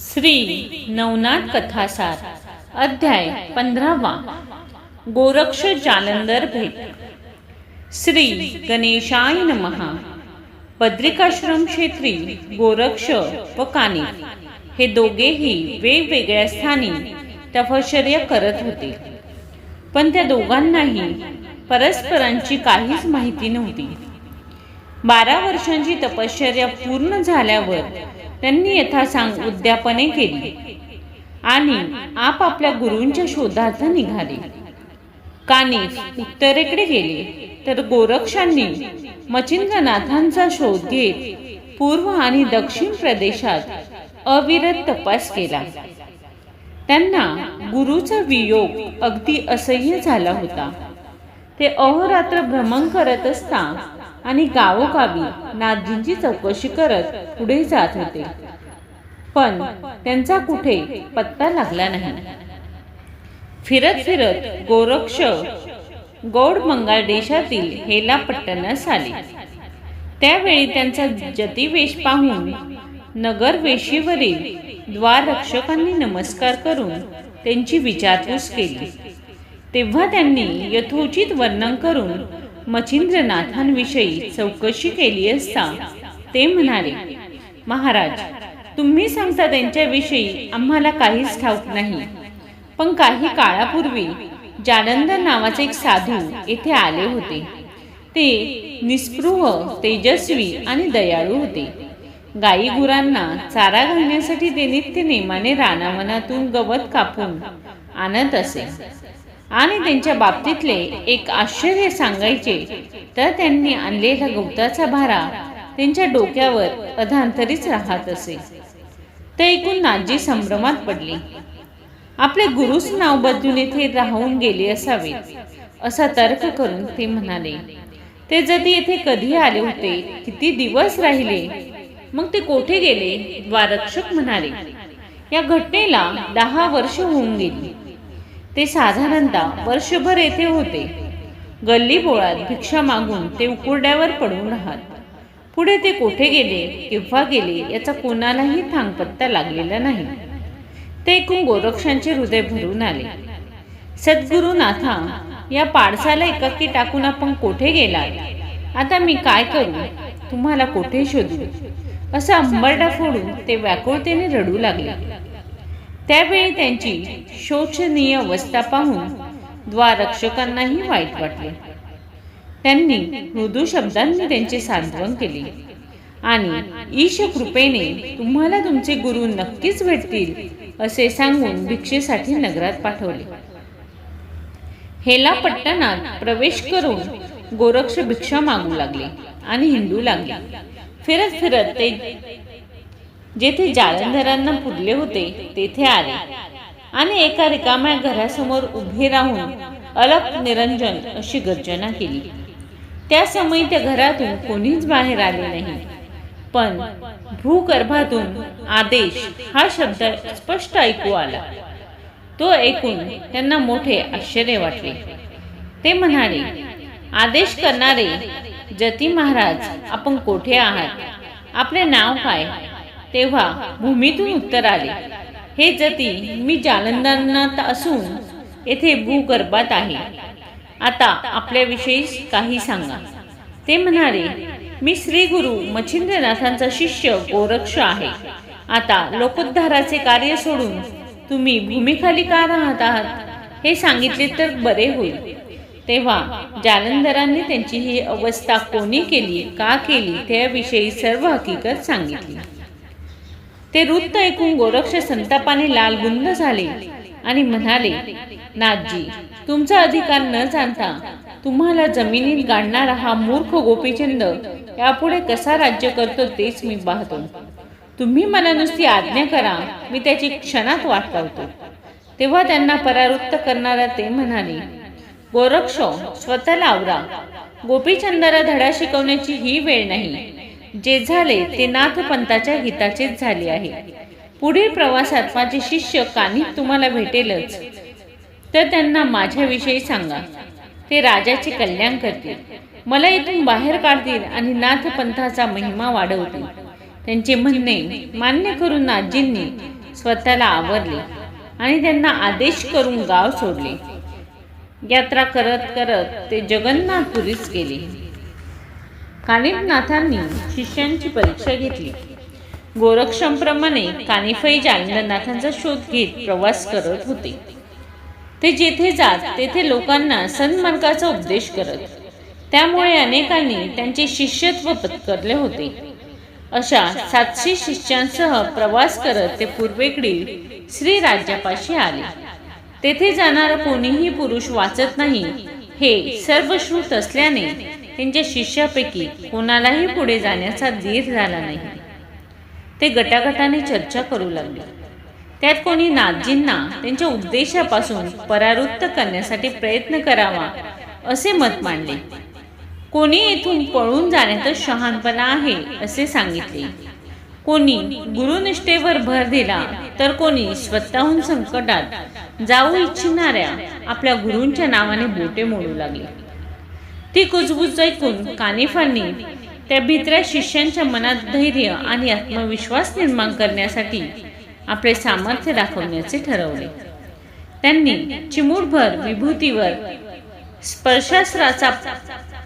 श्री नवनाथ कथासार अध्याय पंधरावा गोरक्ष जालंदर भेट. श्री गणेशाय नमहा पद्रिकाश्रम क्षेत्री गोरक्ष व काने हे दोघेही वेगवेगळ्या स्थानी तपश्चर्या करत होते. पण त्या दोघांनाही परस्परांची काहीच माहिती नव्हती. बारा वर्षांची तपश्चर्या पूर्ण झाल्यावर त्यांनी यथासांग उद्यापने केली. आणि आपापल्या गुरूंच्या शोधार्थ निघाले. कानिफ उत्तरेकडे गेले तर गोरक्षांनी मचिंद्रनाथांचा शोध घेत पूर्व आणि दक्षिण प्रदेशात अविरत तपास केला. त्यांना गुरुचा वियोग अगदी असह्य झाला होता. ते अहोरात्र भ्रमण करत असता आणि गावोगावी नाथजींची चौकशी करत पुढे जात होते. पण त्यांचा कुठे पत्ता लागला नाही. फिरत फिरत गोरक्ष गौड मंगाल देशातील हेला पट्टणास आले. त्यावेळी त्यांचा जतिवेश पाहून नगर वेशीवरील द्वाररक्षकांनी नमस्कार करून त्यांची विचारपूस केली. तेव्हा त्यांनी यथोचित वर्णन करून मच्छिंद्रनाथांविषयी चौकशी केली असता ते म्हणाले महाराज तुम्ही सांगता त्यांच्याविषयी आम्हाला काहीच ठाऊक नाही. पण काही काळापूर्वी जालंधर नावाचे एक साधू येथे आले होते. ते निस्पृह तेजस्वी आणि दयाळू होते. गाई गुरांना चारा घालण्यासाठी ते नित्य नेमाने रानावनातून गवत कापून आणत असे. आणि त्यांच्या बाबतीतले एक आश्चर्य सांगायचे तर त्यांनी आणलेला गवताचा भारा त्यांच्या डोक्यावर अधांतरीच राहत असे. ते ऐकून नाजी संभ्रमात पडली. आपले गुरुच नाव बदलून येथे राहून गेले असावे असा तर्क करून ते म्हणाले ते जरी येथे कधी आले होते किती दिवस राहिले? मग ते कोठे गेले? द्वारक्षक म्हणाले या घटनेला दहा वर्ष होऊन गेली. ते साधारणतः वर्षभर येथे होते. गल्ली बोळात भिक्षा मागून ते उकुरड्यावर पडून राहत. पुढे ते कोठे गेले केव्हा गेले याचा कोणालाही थांगपत्ता लागलेला नाही. ते ऐकून गोरक्षांचे हृदय भरून आले. सद्गुरुनाथा या पाडसाला एकाकी टाकून आपण कोठे गेलात? आता मी काय करू? तुम्हाला कोठे शोधू? असा अंबरडा फोडून ते व्याकुळतेने रडू लागले. त्यावेळी त्यांची शोचनीय अवस्था पाहून द्वारक्षकांनाही वाईट वाटले. त्यांनी मृदू शब्दांनी त्यांचे सांत्वन केले. आणि ईश कृपेने तुम्हाला तुमचे गुरु नक्कीच भेटतील असे सांगून भिक्षेसाठी नगरात पाठवले. हेला पट्टणात प्रवेश करून गोरक्ष भिक्षा मागू लागले आणि हिंदू लागले. फिरत फिरत ते जेथे जालंधरांना पुरले होते तेथे आले. आणि एका रिकाम्या घरासमोर उभे राहून अलप निरंजन अशी गर्जना केली. त्या समयी त्या घरातून कोणीच बाहेर आले नाही. पण भूगर्भातून आदेश हा शब्द स्पष्ट ऐकू आला. तो ऐकून त्यांना मोठे आश्चर्य वाटले. ते म्हणाले आदेश करणारे जती महाराज आपण कोठे आहात? आपले नाव काय? तेव्हा भूमीतून उत्तर आले. हे जती मी जालंधरात असून येथे भूगर्भात आहे. आता आपल्याविषयी काही सांगा. ते म्हणाले मी श्री गुरु मच्छिंद्रनाथांचा शिष्य गोरक्ष आहे. आता लोकोद्धाराचे कार्य सोडून तुम्ही भूमीखाली का राहत आहात? हे सांगितले तर बरे होईल. तेव्हा जालंधरांनी त्यांची ही अवस्था कोणी केली का केली त्याविषयी सर्व हकीकत सांगितली. ते वृत्त ऐकून गोरक्ष संतापाने लालगुंद झाले आणि म्हणाले नाथजी तुमचा अधिकार न जाणता तुम्हाला जमिनीत गाडणारा हा मूर्ख गोपीचंद यापुढे कसा राज्य करतो तेच मी पाहतो. तुम्ही मला नुसती आज्ञा करा मी त्याची क्षणात वाट पाहतो. तेव्हा त्यांना परावृत्त करणारा ते म्हणाले गोरक्ष स्वतःला आवरा. गोपीचंदाला धडा शिकवण्याची ही वेळ नाही. जे झाले ते नाथपंताच्या हिताचेच झाले आहे. पुढील प्रवासात माझे शिष्य कानी तुम्हाला भेटेलच. तर त्यांना माझ्याविषयी सांगा. ते राजाचे कल्याण करतील. मला इथून बाहेर काढतील आणि नाथपंथाचा महिमा वाढवतील. त्यांचे म्हणणे मान्य करून नाथजींनी स्वतःला आवरले आणि त्यांना आदेश करून गाव सोडले. यात्रा करत करत ते जगन्नाथपुरीच गेले. कानिफनाथांनी शिष्यांची परीक्षा घेतली. गोरक्षांप्रमाणे कानिफई जालंधरनाथांचा शोध घेत प्रवास करत होते. ते जेथे जात तेथे लोकांना सन्मार्गाचा उपदेश करत. त्यामुळे अनेकांनी त्यांचे शिष्यत्व पत्करले होते. अशा सातशे शिष्यांसह प्रवास करत ते पूर्वेकडील श्री राज्यापाशी आले. तेथे जाणारा कोणीही पुरुष वाचत नाही हे सर्व श्रुत असल्याने त्यांच्या शिष्यापैकी कोणालाही पुढे जाण्याचा धीर झाला नाही. ते गटागटाने चर्चा करू लागले. त्यात कोणी नाथजींना त्यांच्या उद्देशापासून परावृत्त करण्यासाठी प्रयत्न करावा असे मत मांडले. कोणी येथून पळून जाण्यातच शहाणपणा आहे असे सांगितले. कोणी गुरुनिष्ठेवर भर दिला तर कोणी स्वतःहून संकटात जाऊ इच्छिणाऱ्या आपल्या गुरूंच्या नावाने बोटे मोडू लागले. ती कुजबुज ऐकून कानिफांनी त्या भित्र्या शिष्यांच्या मनात धैर्य आणि आत्मविश्वास निर्माण करण्यासाठी आपले सामर्थ्य दाखवण्याचे ठरवले. त्यांनी चिमूटभर विभूतीवर स्पर्शास्त्राचा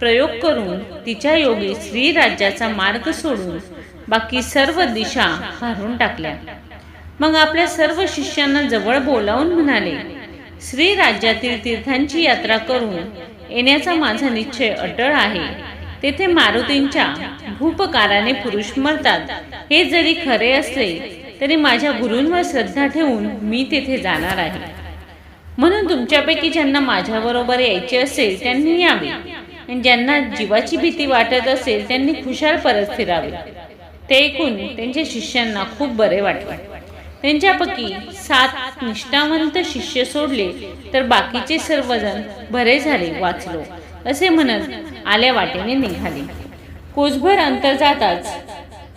प्रयोग करून तिच्या योगी श्री राज्याचा मार्ग सोडून बाकी सर्व दिशा हारून टाकल्या. मग आपल्या सर्व शिष्यांना जवळ बोलावून म्हणाले श्री राज्यातील तीर्थांची यात्रा करून येण्याचा माझा निश्चय अटळ आहे. तेथे मारुतींच्या भूपकाराने पुरुष मरतात. हे जरी खरे असले तरी माझ्या गुरूंवर श्रद्धा ठेवून मी तेथे जाणार आहे. म्हणून तुमच्यापैकी ज्यांना माझ्याबरोबर यायचे असेल त्यांनी यावे. ज्यांना जीवाची भीती वाटत असेल त्यांनी खुशाल परत फिरावे. ते ऐकून त्यांच्या शिष्यांना खूप बरे वाटले. त्यांच्यापैकी सात निष्ठावंत शिष्य सोडले तर बाकीचे सर्वजण बरे झाले वाचलो असे म्हणत आल्या वाटेने निघाले. कोसभर अंतर जाताच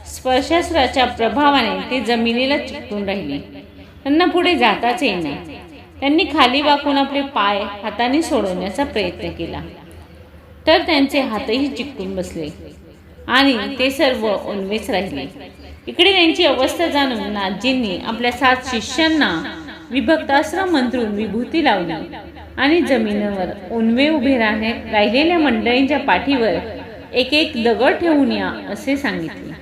स्पर्शास्त्राच्या प्रभावाने ते जमिनीला चिकटून राहिले. त्यांना पुढे जाताच येईना. त्यांनी खाली वाकून आपले पाय हाताने सोडवण्याचा प्रयत्न केला. तर त्यांचे हातही चिकटून बसले आणि ते सर्व ओनवेच राहिले. इकडे त्यांची अवस्था जाणून नाथजींनी आपल्या सात शिष्यांना विभक्ताश्रम मंत्रून विभूती लावली आणि जमिनीवर ओनवे उभे राहणे राहिलेल्या मंडळींच्या पाठीवर एक एक दगड ठेवून या असे सांगितले.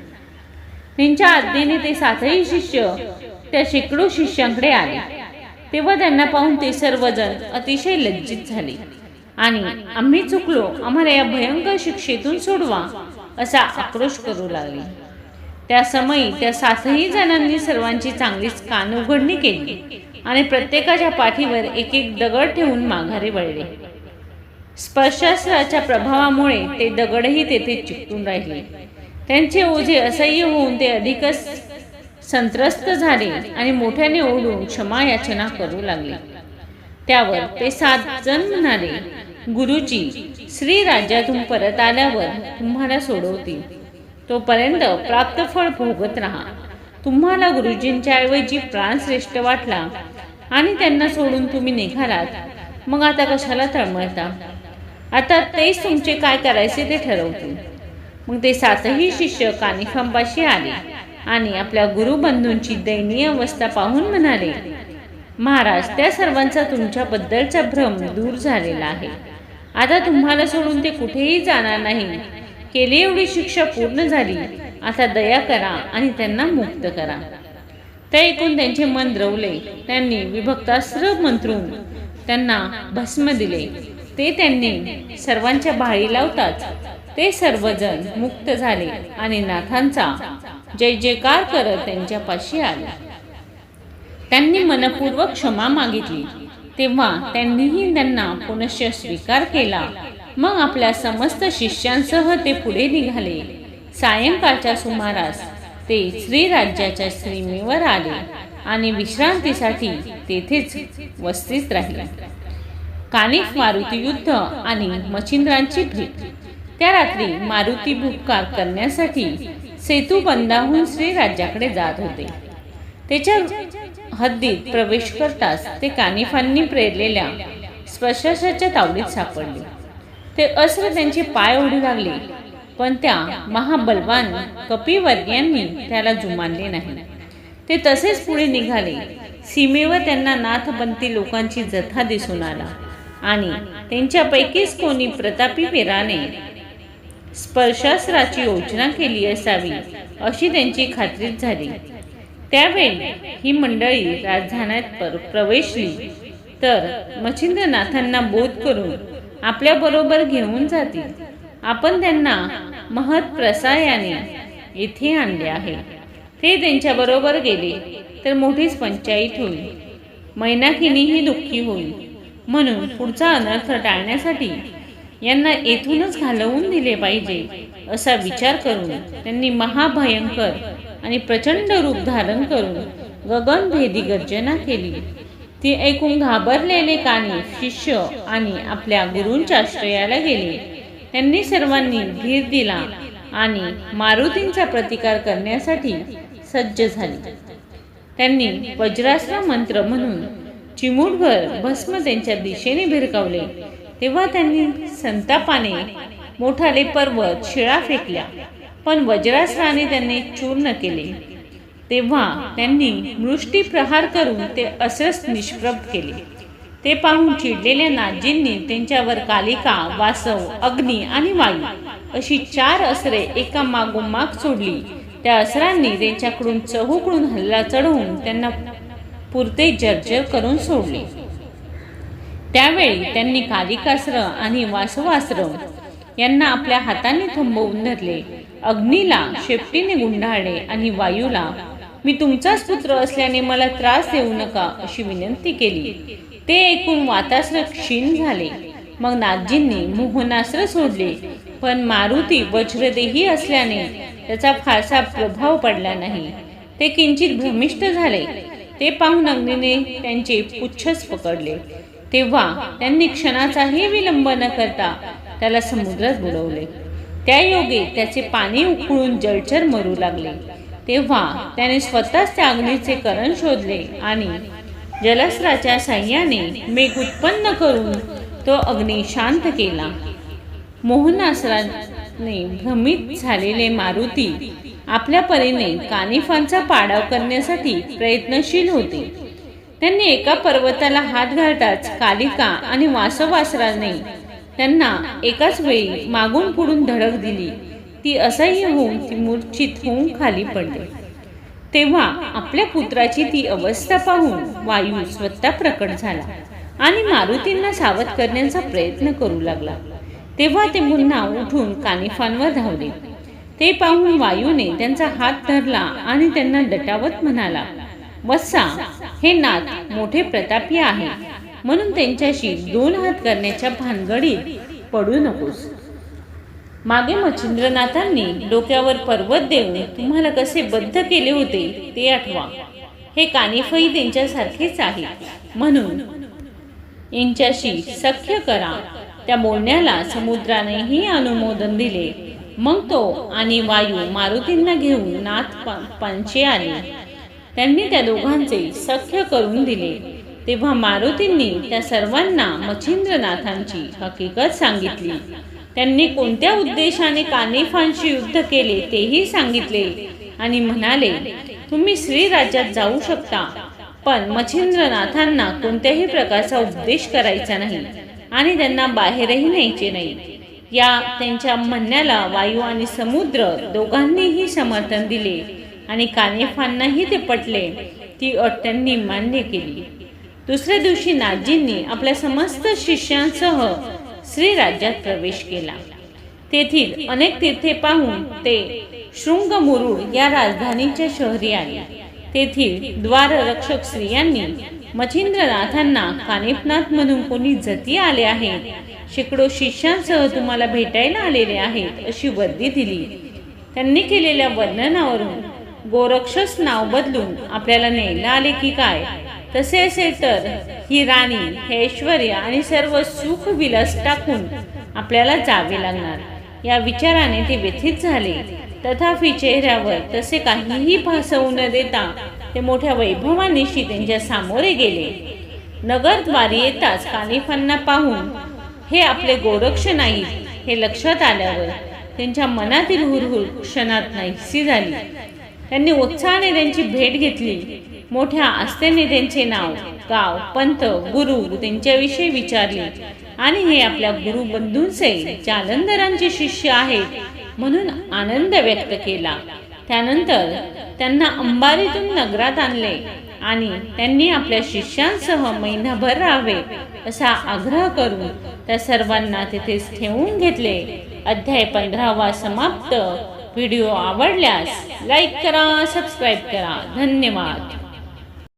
त्यांच्या आज्ञेने ते सातही शिष्य त्या शेकडो शिष्यांकडे आले. तेव्हा त्यांना पाहून ते सर्वजण अतिशय लज्जित झाले आणि आम्ही चुकलो. आम्हाला या भयंकर शिक्षेतून सोडवा असा आक्रोश करू लागले. त्या समयी त्या सातही जणांनी सर्वांची चांगलीच कान उघडणी केली आणि प्रत्येकाच्या पाठीवर एक एक दगड ठेवून माघारी वळले. स्पर्शास्त्राच्या प्रभावामुळे ते दगडही तेथे चिकटून राहिले. त्यांचे ओझे असह्य होऊन ते अधिकच संत्रस्त झाले आणि मोठ्याने ओढून क्षमा याचना करू लागले. त्यावर ते सात जण म्हणाले गुरुजी श्री राज्यातून परत आल्यावर तुम्हाला सोडवतील. तोपर्यंत प्राप्त फळ भोगत राहा. तुम्हाला गुरुजींच्या ऐवजी प्राण श्रेष्ठ वाटला आणि त्यांना सोडून तुम्ही निघालात. मग आता कशाला तळमळता? आता तेच तुमचे काय करायचे ते ठरवतील. मग ते सातही शिष्य कानिफांपाशी आले आणि आपल्या गुरुबंधूंची दयनीय अवस्था पाहून म्हणाले महाराज त्या सर्वांचा तुमच्याबद्दलचा भ्रम दूर झालेला आहे. आता तुम्हाला सोडून ते कुठेही जाणार नाही. केली एवढी शिक्षा पूर्ण झाली. आता दया करा आणि त्यांना मुक्त करा. ते ऐकून त्यांचे मन द्रवले. त्यांनी विभक्तास्त्र मंत्रून त्यांना भस्म दिले. ते त्यांनी सर्वांच्या भाळी लावताच ते सर्वजण मुक्त झाले आणि नाथांचा जय जयकार करत त्यांच्यापाशी आले. त्यांनी मनपूर्वक क्षमा मागितली. तेव्हा त्यांनीही त्यांना पुनश्च स्वीकार केला. मग आपल्या समस्त शिष्यांसह ते पुढे निघाले. सायंकाळच्या सुमारास ते श्रीराज्याच्या श्रीमेवर आले आणि विश्रांतीसाठी तेथेच वस्तीत राहिले. कानिफ मारुती युद्ध आणि मच्छिंद्रांची भेट. त्या रात्री मारुती भूपकार करण्यासाठी सेतू बंदाहून श्रीराज्याकडे जात होते. त्याच्या हद्दीत प्रवेश करताच ते कानिफांनी प्रेरलेल्या स्पर्शाच्या तावडीत सापडले. ते अस्त्र त्यांचे पाय ओढू लागले. पण त्या महाबलवान कपिवर्यांनी त्याला जुमानले नाही. ते तसेच पुढे निघाले. सीमेवर त्यांना नाथबंती लोकांची जथा दिसून आला आणि त्यांच्यापैकीच कोणी प्रतापी वीराने स्पर्शास्त्राची योजना केली असावी अशी त्यांची खात्रीच झाली. त्यावेळी ही मंडळी राजधान्यात पर प्रवेशली. तर मच्छिंद्रनाथांना बोध करून आपल्या बरोबर घेऊन जातील आपण त्यांना महत प्रसायाने येथे आणले आहे. ते त्यांच्या बरोबर गेले तर मोठीच पंचायत होईल. मैनाकिनीही दुःखी होईल. म्हणून पुढचा अनर्थ टाळण्यासाठी यांना येथूनच घालवून दिले पाहिजे असा विचार करून त्यांनी महाभयंकर आणि प्रचंड रूप धारण करून गगनभेदी गर्जना केली. ती ऐकून घाबरलेले कानी शिष्य आणि आपल्या गुरूंच्या आश्रयाला गेले. त्यांनी सर्वांनी धीर दिला आणि मारुतींचा प्रतिकार करण्यासाठी सज्ज झाले. त्यांनी वज्रास्त्र मंत्र म्हणून चिमूटभर भस्म त्यांच्या दिशेने भिरकावले. तेव्हा त्यांनी संतापाने मोठाले पर्वत शिळा फेकल्या. पण वज्रास्त्राने त्यांनी चूर्ण केले. तेव्हा त्यांनी मृष्टी प्रहार करून ते असस निष्प्रभ केले. ते पाहून चिडलेल्या नाजींनी त्यांच्यावर कालिका वासव अग्नी आणि वायू अशी चार असरे एका मागोमाग सोडली. त्या असरांनी त्यांच्याकडून चहूकडून हल्ला चढवून त्यांना पुरते जर्जर करून सोडले. त्यावेळी त्यांनी कालिकास्त्र आणि वासवास्त्र यांना आपल्या हाताने थंबवून धरले. अग्नीला शेपटीने गुंडाळले आणि वायूला मी तुमचाच पुत्र असल्याने मला त्रास देऊ नका अशी विनंती केली. ते ऐकून वातास्त्र क्षीण झाले. मग नाथजींनी मोहनास्त्र सोडले. पण मारुती वज्रदेही असल्याने त्याचा फारसा प्रभाव पडला नाही. ते किंचित भ्रमिष्ट झाले. ते पाहून अग्नीने त्यांचे पुच्छच पकडले. तेव्हा त्यांनी क्षणाचाही विलंब न करता त्याला समुद्रात बुडवले. त्या योगे त्याचे पाणी उकळून जलचर मरू लागले. तेव्हा त्याने स्वतःच त्या अग्नीचे करण शोधले आणि जलस्त्राच्या साह्याने मेघ उत्पन्न करून तो अग्नी शांत केला. मोहनासराने भ्रमित झालेले मारुती आपल्या परीने कानिफांचा पाडाव करण्यासाठी प्रयत्नशील होते. त्यांनी एका पर्वताला हात घालताच कालिका आणि वासवासराने त्यांना एकाच वेळी मागून पुढून धडक दिली. ती असह्य होऊन ती मूर्छित होऊन खाली पडले. तेव्हा आपल्या पुत्राची ती अवस्था पाहून वायू स्वतः प्रकट झाला आणि मारुतींना सावध करण्याचा प्रयत्न करू लागला. तेव्हा ते पुन्हा उठून कानिफांवर धावले. ते पाहून वायूने त्यांचा हात धरला आणि त्यांना दटावत म्हणाला वत्सा हे नाथ मोठे प्रतापी आहे. म्हणून त्यांच्याशी दोन हात करण्याच्या भानगडीत पडू नकोस. मागे मच्छिंद्रनाथांनी डोक्यावर पर्वत देऊन तुम्हाला कसे बद्ध केले होते ते आठवा. हे कानिफही त्यांच्यासारखेच आहे. म्हणून यांच्याशी सख्य करा. त्या बोलण्याला समुद्रानेही अनुमोदन दिले. मग तो आणि वायू मारुतींना घेऊन नाथ पंचे आले. त्यांनी त्या दोघांचे सख्य करून दिले. तेव्हा मारुतींनी त्या सर्वांना मच्छिंद्रनाथांची हकीकत सांगितली. त्यांनी कोणत्या उद्देशाने कानिफांशी युद्ध केले तेही सांगितले. आणि म्हणाले तुम्ही श्रीराज्यात जाऊ शकता पण मच्छिंद्रनाथांना कोणत्याही प्रकारचा उपदेश करायचा नाही आणि त्यांना बाहेरही न्यायचे नाही. या त्यांच्या म्हणण्याला वायू आणि समुद्र दोघांनीही समर्थन दिले आणि कानिफांनाही ते पटले. ती अट त्यांनी मान्य केली. दुसऱ्या दिवशी नाजींनी आपल्या समस्त शिष्यांसह श्रीराज्यात प्रवेश केला. तेथील अनेक तीर्थे पाहून ते शृंग मुरुड या राजधानीच्या शहरी आले. तेथील द्वाररक्षक स्त्रियांनी मच्छिंद्रनाथांना कानिफनाथ म्हणून कोणी जती आले आहेत शेकडो शिष्यांसह तुम्हाला भेटायला आलेले आहेत अशी वर्दी दिली. त्यांनी केलेल्या वर्णनावरून गोरक्षस नाव बदलून आपल्याला न्यायला आले की काय? तसे असेल तर ही राणी हे ऐश्वर्य आणि सर्व सुख विलास टाकून आपल्याला जावे लागणार. या विचाराने ते व्यथित झाले. तथापि चेहऱ्यावर तसे काहीही भासवू न देता ते मोठ्या वैभवानिशी त्यांच्या सामोरे गेले. नगरद्वारी येताच कानिफांना पाहून हे आपले गोरक्ष नाही हे लक्षात आल्यावर त्यांच्या मनातील हुरहुर क्षणात नाहीशी झाली. त्यांनी उत्साहाने त्यांची भेट घेतली. मोठ्या आस्थेने त्यांचे नाव गाव पंत गुरु त्यांच्याविषयी विचारले. आणि हे आपल्या गुरु बंधूंचे जालंधरांचे शिष्य आहेत म्हणून आनंद व्यक्त केला. त्यानंतर त्यांना अंबारीतून नगरात आणले आणि त्यांनी आपल्या शिष्यांसह महिनाभर राहावे असा आग्रह करून त्या सर्वांना तिथेच ठेवून घेतले. अध्याय पंधरावा समाप्त. व्हिडिओ आवडल्यास लाईक करा सबस्क्राईब करा. धन्यवाद.